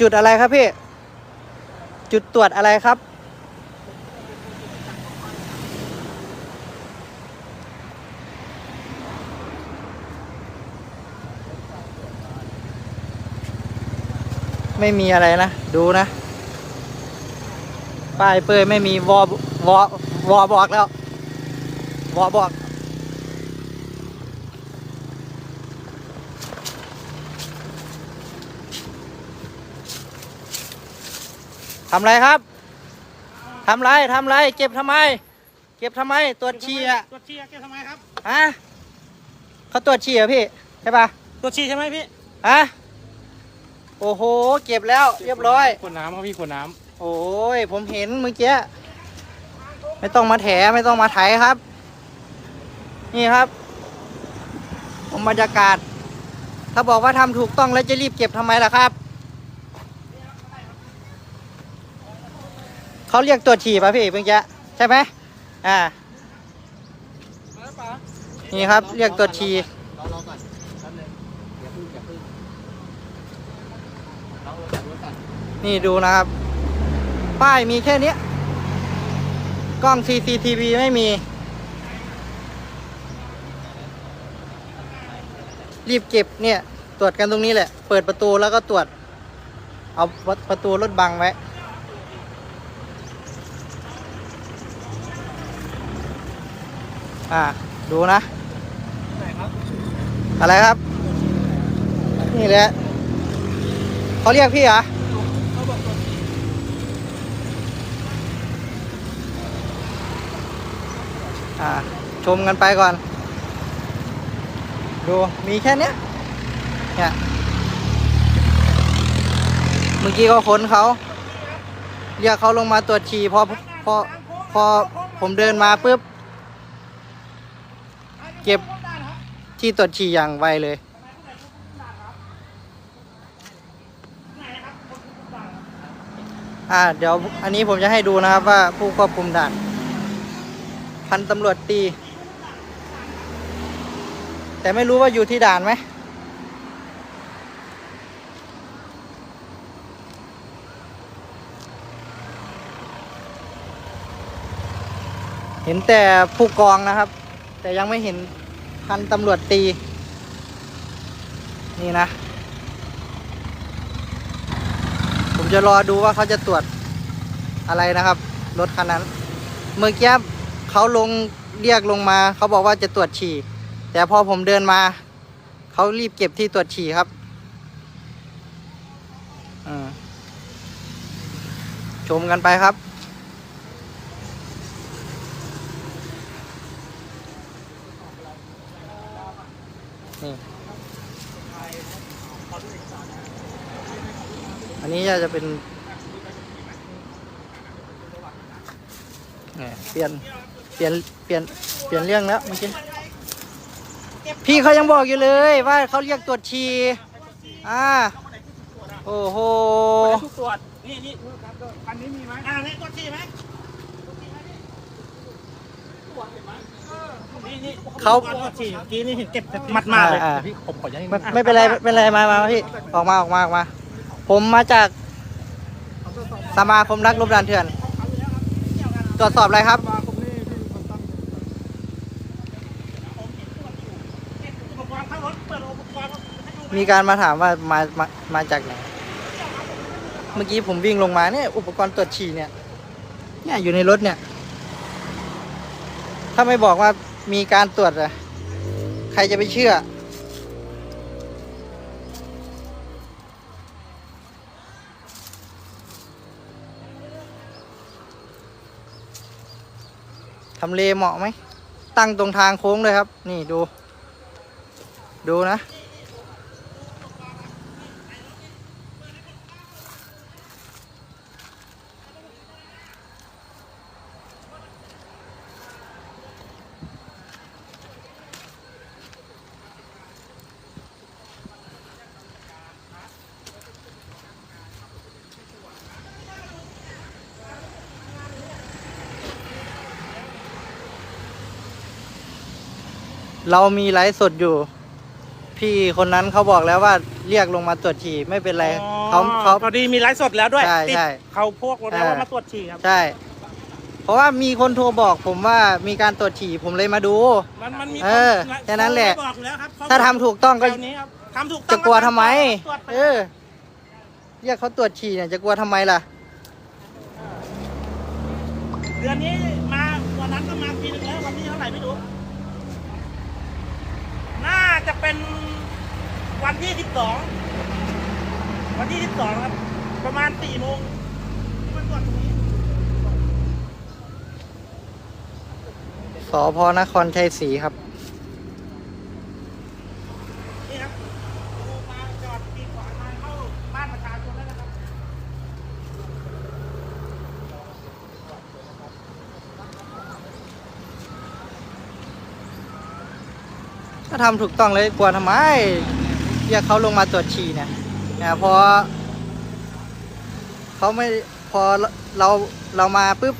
จุดอะไรครับพี่ จุดตรวจอะไรครับ ไม่มีอะไรนะ ดูนะ ป้ายเปยไม่มีวอวอวอบอกแล้ว วอบอกำไรครับทำไรทำไร เก็บทำไม เก็บทำไมตรวจฉี่อะตรวจฉี่เก็บทำไมครับฮะเขาตรวจฉี่เหรอพี่ใช่ปะตรวจฉี่ใช่ไหมพี่ฮะโอ้โห เก็บแล้วเรียบร้อยขวดน้ำครับพี่ขวดน้โอ้ยผมเห็นเมื่อกี้ไม่ต้องมาแถไม่ต้องมาไถครับ นี่ครับผมบรรยากาศ ถ้าบอกว่าทำถูกต้องแล้วจะรีบเก็บทำไมล่ะครับ เขาเรียกตรวจฉี่ป่ะพี่เมื่อกี้ใช่ไหมอ่านี่ครับเรียกตรวจฉี่รอรอก่อนแป๊บนึงอย่าพึ่งอย่าพึ่งลองลงจากรถก่อนนี่ดูนะครับ ป้ายมีแค่นี้กล้อง CCTV ไม่มี รีบเก็บเนี่ย ตรวจกันตรงนี้แหละ เปิดประตูแล้วก็ตรวจ เอาประตูรถบังไว้ อ่าดูนะ อะไรครับนี่แหละเขาเรียกพี่เหรออ่าชมกันไปก่อน ดูมีแค่เนี้ยเนี่ยเมื่อกี้ก็ค้นเขา เรียกเขาลงมาตรวจฉี่พอพอพอผมเดินมาปุ๊บ เก็บที่ตรวจฉี่อย่างไวเลย อ่า เดี๋ยวอันนี้ผมจะให้ดูนะครับว่าผู้ควบคุมด่าน พันตำรวจตี แต่ไม่รู้ว่าอยู่ที่ด่านไหมเห็นแต่ผู้กองนะครับ แต่ยังไม่เห็นพันตำรวจตี นี่นะ ผมจะรอดูว่าเขาจะตรวจอะไรนะครับ รถคันนั้น เมื่อกี้เขาลงเรียกลงมาเขาบอกว่าจะตรวจฉี่ แต่พอผมเดินมา เขารีบเก็บที่ตรวจฉี่ครับอืมชมกันไปครับ อันนี้จะเป็นเนี่ยเปลี่ยนเปลี่ยนเปลี่ยนเปลี่ยนเรื่องแล้วเมื่อกี้พี่เขายังบอกอยู่เลยว่าเขาเรียกตรวจฉี่อ่าโอ้โหำทุกตรวจนี่นี่อันนี้มีไหมอ่านี่ตรวจฉี่ไหมนี่นี่เขาตรวจฉี่เมื่อกี้นี่เห็นเก็บมัดมาเลยอ่าพี่ผมขออนุญาตไม่ไม่เป็นไรไม่เป็นไรมามามาพี่ออกมาออกมาออกมา ผมมาจากสมาคมนักรบด่านเถื่อน ตรวจสอบอะไรครับ มีการมาถามว่ามามามาจากไหน เมื่อกี้ผมวิ่งลงมาเนี่ยอุปกรณ์ตรวจฉี่เนี่ย เนี่ยอยู่ในรถเนี่ย ถ้าไม่บอกว่ามีการตรวจอะใครจะไปเชื่อำเลเหมาะไหม ตั้งตรงทางโค้งเลยครับ นี่ดู ดูนะ เรามีไลฟ์สดอยู่ พี่คนนั้นเขาบอกแล้วว่าเรียกลงมาตรวจฉี่ไม่เป็นไรอ๋อเขาเขา พอดีมีไลฟ์สดแล้วด้วยใช่ติดใช่เขาพวกรถแล้วอ่าว่ามาตรวจฉี่ครับ ใช่ เพราะว่ามีคนโทรบอกผมว่ามีการตรวจฉี่ผมเลยมาดู มันมันมีเออคนแค่นั้นแหละเขาบอกอยู่แล้วครับเขถ้าทำถูกต้องก็แถวนี้ครับทำถูกต้องจะกลัวทำไม ตรวจไปเออ เรียกเขาตรวจฉี่เนี่ยจะกลัวทำไมล่ะ เดือนนี้มาวันนั้นก็มาทีนึงแล้ววันนี้เท่าไหร่ไม่รู้ น่า จะเป็นวันที่สิบสองวันที่สิบสองครับ ประมาณสี่โมงตรวจตรงนี้สพนครชัยศรีครับ นี่ครับดูมาจอดตีขวามาเข้าบ้านประชาชนแล้วนะครับ ถ้าทำถูกต้องเลยกลัวทำไมเรียกเขาลงมาตรวจฉี่เนี่ยเนี่ยพอเขาไม่พอเราเรามาปุ๊บ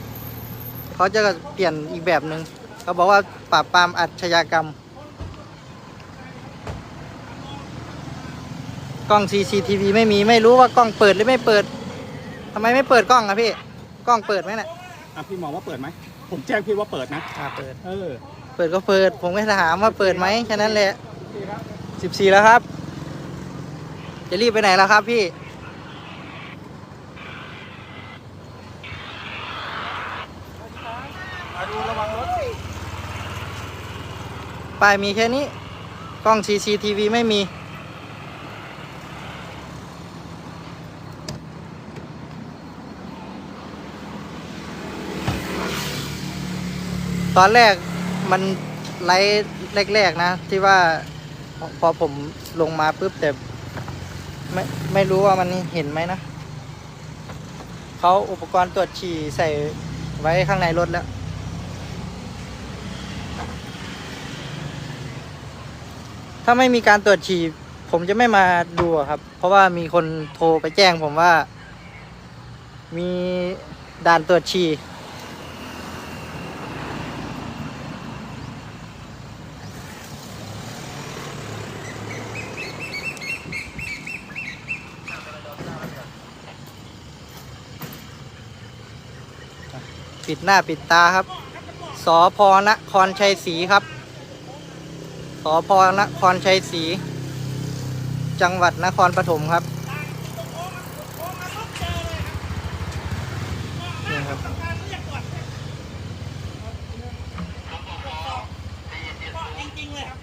เขาจะเปลี่ยนอีกแบบหนึ่งเขาบอกว่าปราบปรามอาชญากรรม กล้อง CCTV ไม่มีไม่รู้ว่ากล้องเปิดหรือไม่เปิดทำไมไม่เปิดกล้องอะพี่ กล้องเปิดไหมน่ะอะพี่มองว่าเปิดไหมผมแจ้งพี่ว่าเปิดนะอ่าเปิด เออ เปิดก็เปิด ผมก็ถามว่าเปิดไหมแค่นั้นแหละสิบสี่แล้วครับ จะรีบไปไหนแล้วครับพี่มาดูระวังรถป้ายมีแค่นี้ กล้อง CCTV ไม่มีตอนแรก มันไลฟ์แรกๆนะ ที่ว่าพอผมลงมาปุ๊บแต่ไม่ไม่รู้ว่ามันเห็นไหมนะเขาอุปกรณ์ตรวจฉี่ใส่ไว้ข้างในรถแล้ว ถ้าไม่มีการตรวจฉี่ผมจะไม่มาดูครับ เพราะว่ามีคนโทรไปแจ้งผมว่า มีด่านตรวจฉี่ ปิดหน้าปิดตาครับสอพนครชัยศรีครับสพนครชัยศรีจังหวัดนครปฐมครับนี่ครับจริงๆเลยครับ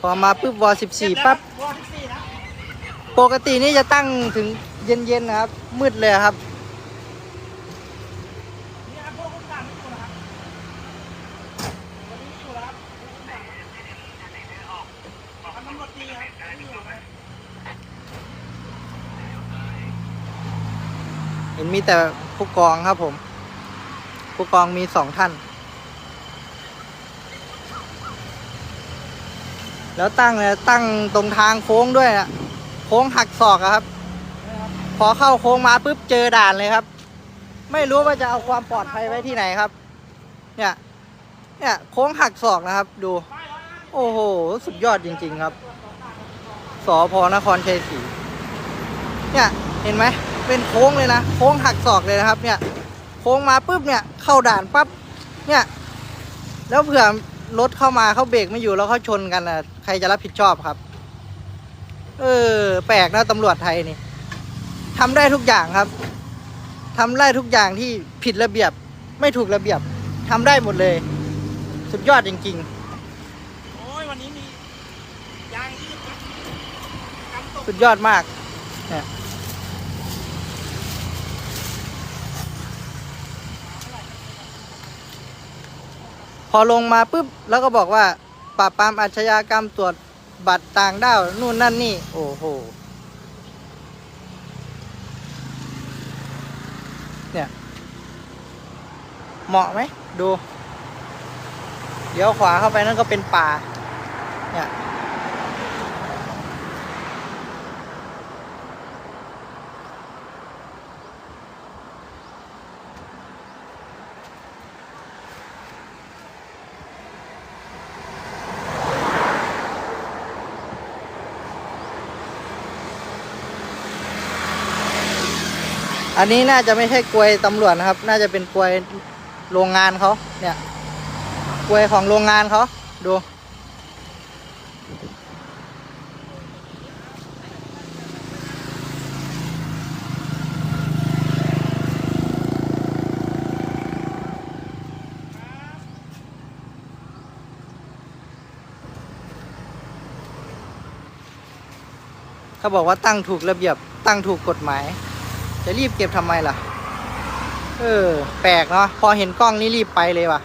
พอมาปุ๊บวอ14ปั๊บวอสิบสี่นะปกตินี่จะตั้งถึงเย็นๆนะครับ มืดเลยครับ นี่ครับพวกคุณการไม่อยู่นะครับวันนี้ไม่อยู่แล้วครับทำตำรวจตีครับไม่อยู่ครับ เห็น มีแต่ผู้กองครับผม ผู้กองมีสองท่าน แล้วตั้งเลยตั้งตรงทางโค้งด้วยนะโค้งหักศอกอะครับ พอเข้าโค้งมาปุ๊บเจอด่านเลยครับ ไม่รู้ว่าจะเอาความปลอดภัยไว้ที่ไหนครับ เนี่ย เนี่ยโค้งหักศอกนะครับ ดู โอ้โห สุดยอดจริง ๆ ครับสอพนครชัยศรีเนี่ย เห็นไหม เป็นโค้งเลยนะ โค้งหักศอกเลยนะครับ เนี่ย โค้งมาปุ๊บเนี่ย เข้าด่านปั๊บ เนี่ย แล้วเผื่อรถเข้ามาเขาเบรกไม่อยู่แล้วเขาชนกันอะ ใครจะรับผิดชอบครับ เออ แปลกนะตำรวจไทยนี่ทำได้ทุกอย่างครับทำได้ทุกอย่างที่ผิดระเบียบ ไม่ถูกระเบียบทำได้หมดเลย สุดยอดจริงๆโอ้ยวันนี้มียางยืดครับกันตกสุดยอดมากเนี่ย พอลงมาปุ๊บแล้วก็บอกว่าปราบปรามอาชญากรรมตรวจบัตรต่างด้าวนู่นนั่นนี่ โอ้โหเนี่ย เหมาะไหมดู เดี๋ยวขวาเข้าไปนั่นก็เป็นป่า เนี่ย อันนี้น่าจะไม่ใช่กลวยตำรวจนะครับ น่าจะเป็นกลวยโรงงานเขาเนี่ยกลวยของโรงงานเขาดูเขาบอกว่าตั้งถูกระเบียบตั้งถูกกฎหมาย จะรีบเก็บทำไมล่ะ เออ แปลกเนาะ พอเห็นกล้องนี่รีบไปเลยว่ะ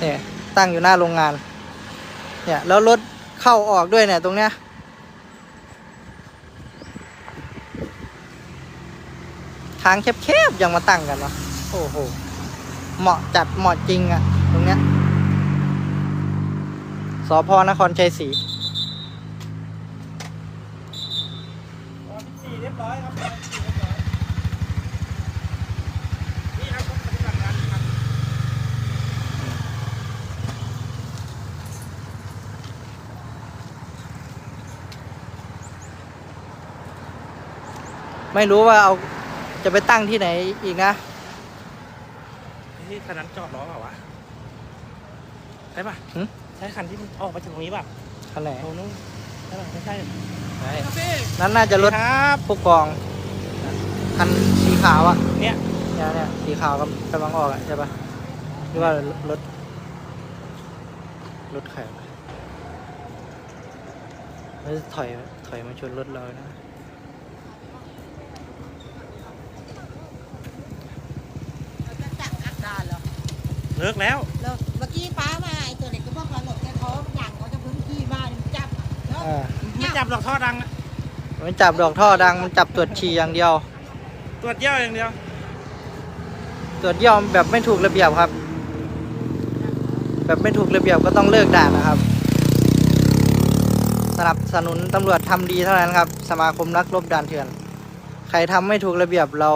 เนี่ย ตั้งอยู่หน้าโรงงาน เนี่ย แล้วรถเข้าออกด้วยเนี่ยตรงเนี้ยทางแคบๆยังมาตั้งกันเนาะโอ้โห เหมาะจัดเหมาะจริงอะตรงเนี้ยสพนครชัยศรีไม่รู้ว่าเอาจะไปตั้งที่ไหนอีกนะ นี่คันนั้นจอดล้อเปล่าวะใช่ปะหึ ใช่คันที่มันออกมาจากตรงนี้ป่ะคันไหนโอ้นู้นใช่ปะไม่ใช่นั้นน่าจะรถครับผู้กองคันสีขาวอะเนี่ยเนี่ยเนี่ยสีขาวกำกำลังออกอะใช่ปะหรือว่ารถรถใครวะแล้วถอยถอยมาชนรถเรานะ เราจะจับอักดานเหรอ เลิกแล้วแล้วเมื่อกี้ป้ามาไอ้ตัวเด็กก็บอกว่าหลบแกท้องอย่างเขาจะพื้นที่บ้านมันจับเนาะอ่าไม่จับดอกท่อดังอะมันจับดอกท่อดังมันจับตรวจฉี่อย่างเดียว ตรวจเยี่ยวอย่างเดียว ตรวจเยี่ยมแบบไม่ถูกระเบียบครับ แบบไม่ถูกระเบียบก็ต้องเลิกด่านนะครับสนับสนุนตำรวจทำดีเท่านั้นครับ สมาคมนักรบด่านเถื่อน ใครทำไม่ถูกระเบียบเรา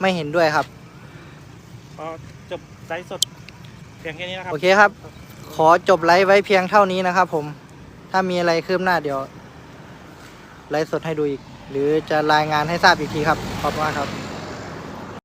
ไม่เห็นด้วยครับ พอจบ ไลฟ์สดเพียงแค่นี้นะครับ โอเคครับ ขอจบไลฟ์ไว้เพียงเท่านี้นะครับผม ถ้ามีอะไรคืบหน้าเดี๋ยว ไลฟ์สดให้ดูอีก หรือจะรายงานให้ทราบอีกทีครับ ขอบคุณมากครับ